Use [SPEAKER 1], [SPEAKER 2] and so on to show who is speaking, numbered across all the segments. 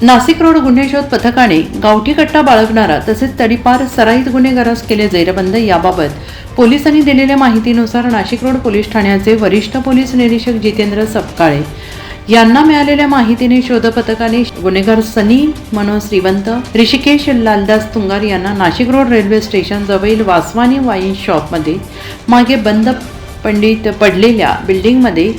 [SPEAKER 1] Nashik road गुन्हे शोध पथकाने गावठी कट्टा बाळगणारा तसेच तडीपार सराईत गुन्हेगारास केले जैरबंद याबाबत पोलिसांनी दिलेल्या माहितीनुसार नाशिक रोड पोलीस ठाण्याचे वरिष्ठ पोलीस निरीक्षक जितेंद्र सपकाळे यांना मिळालेल्या माहितीने शोध पथकाने गुन्हेगार सनी मनोज श्रीवंत ऋषिकेश लालदास तुंगार यांना नाशिक रोड रेल्वे स्टेशन जवळील वासवानी वाईन शॉपमध्ये मागे बंद पंडित पडलेल्या बिल्डिंगमध्ये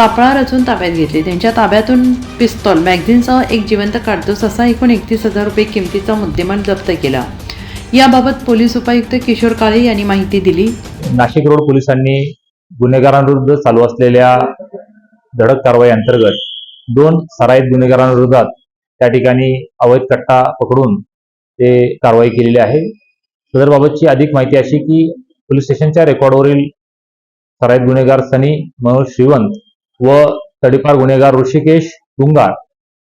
[SPEAKER 1] सापळा रचून ताब्यात घेतले. त्यांच्या ताब्यातून पिस्तॉल मॅगझिनसह एक जिवंत काढतोस असा एकूण एकतीस हजार रुपये किमतीचा मुद्देमाल जप्त केला. याबाबत पोलीस उपायुक्त किशोर काळे यांनी माहिती दिली.
[SPEAKER 2] नाशिक रोड पोलिसांनी गुन्हेगारांविरुद्ध चालू असलेल्या धडक कारवाई अंतर्गत दोन सराईत गुन्हेगारांविरोधात त्या ठिकाणी अवैध कट्टा पकडून ते कारवाई केलेली आहे. सदरबाबतची अधिक माहिती अशी की पोलीस स्टेशनच्या रेकॉर्डवरील सराईत गुन्हेगार सनी मनोज श्रीवंत व तडीपार गुन्हेगार ऋषिकेश तुंगार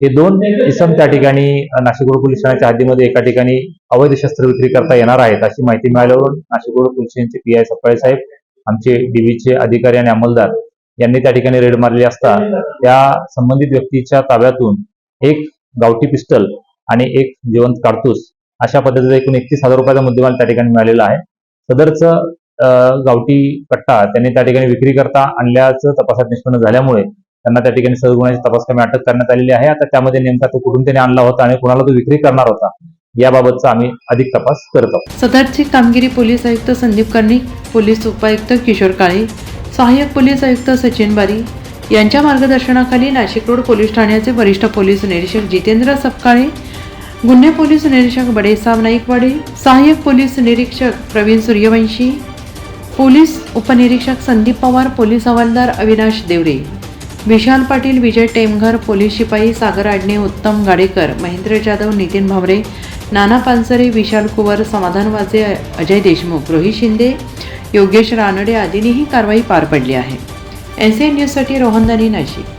[SPEAKER 2] हे दोन इसम त्या ठिकाणी नाशिक रोड पोलीस ठाण्याच्या हद्दीमध्ये एका ठिकाणी अवैध शस्त्र विक्री करता येणार आहेत अशी माहिती मिळाल्यावरून नाशिक रोड पोलीस स्टेशनचे पी आय सफाळे साहेब आमचे डीबीचे अधिकारी आणि अंमलदार यांनी त्या ठिकाणी रेड मारली असता. त्या संबंधित व्यक्तीच्या ताब्यातून एक गावठी पिस्टल आणि एक जिवंत काडतूस अशा पद्धतीचा एकूण एकतीस हजार रुपयाचा मुद्देमाल त्या ठिकाणी मिळालेला आहे. सदरचं गावठी कट्टा त्यांनी त्या ठिकाणी विक्री करता आणल्याचं तपासात निष्पन्न झाल्यामुळे त्यांना त्या ठिकाणी सहज गुन्ह्याची तपास कमी अटक करण्यात आलेली आहे. आता त्यामध्ये नेमका तो कुठून त्याने आणला होता आणि कुणाला तो विक्री करणार होता याबाबतचा आम्ही अधिक तपास करत आहोत.
[SPEAKER 1] सदरची कामगिरी पोलीस आयुक्त संदीप कर्णिक पोलीस उपायुक्त किशोर काळे सहाय्यक पोलीस आयुक्त सचिन बारी यांच्या मार्गदर्शनाखाली नाशिक रोड पोलीस ठाण्याचे वरिष्ठ पोलीस निरीक्षक जितेंद्र सपकाळे गुन्हे पोलीस निरीक्षक बडेसाब नाईकवाडे सहाय्यक पोलीस निरीक्षक प्रवीण सूर्यवंशी पोलीस उपनिरीक्षक संदीप पवार पोलीस हवालदार अविनाश देवरे विशाल पाटील विजय टेमघर पोलीस शिपाई सागर आडणे उत्तम गाडेकर महेंद्र जाधव नितीन भावरे नाना पानसरे विशाल कुवर समाधान वाजे अजय देशमुख रोहित शिंदे योगेश रानडे आदींनी ही कारवाई पार पडली आहे. एन सी एन न्यूजसाठी रोहनदानी नाशिक.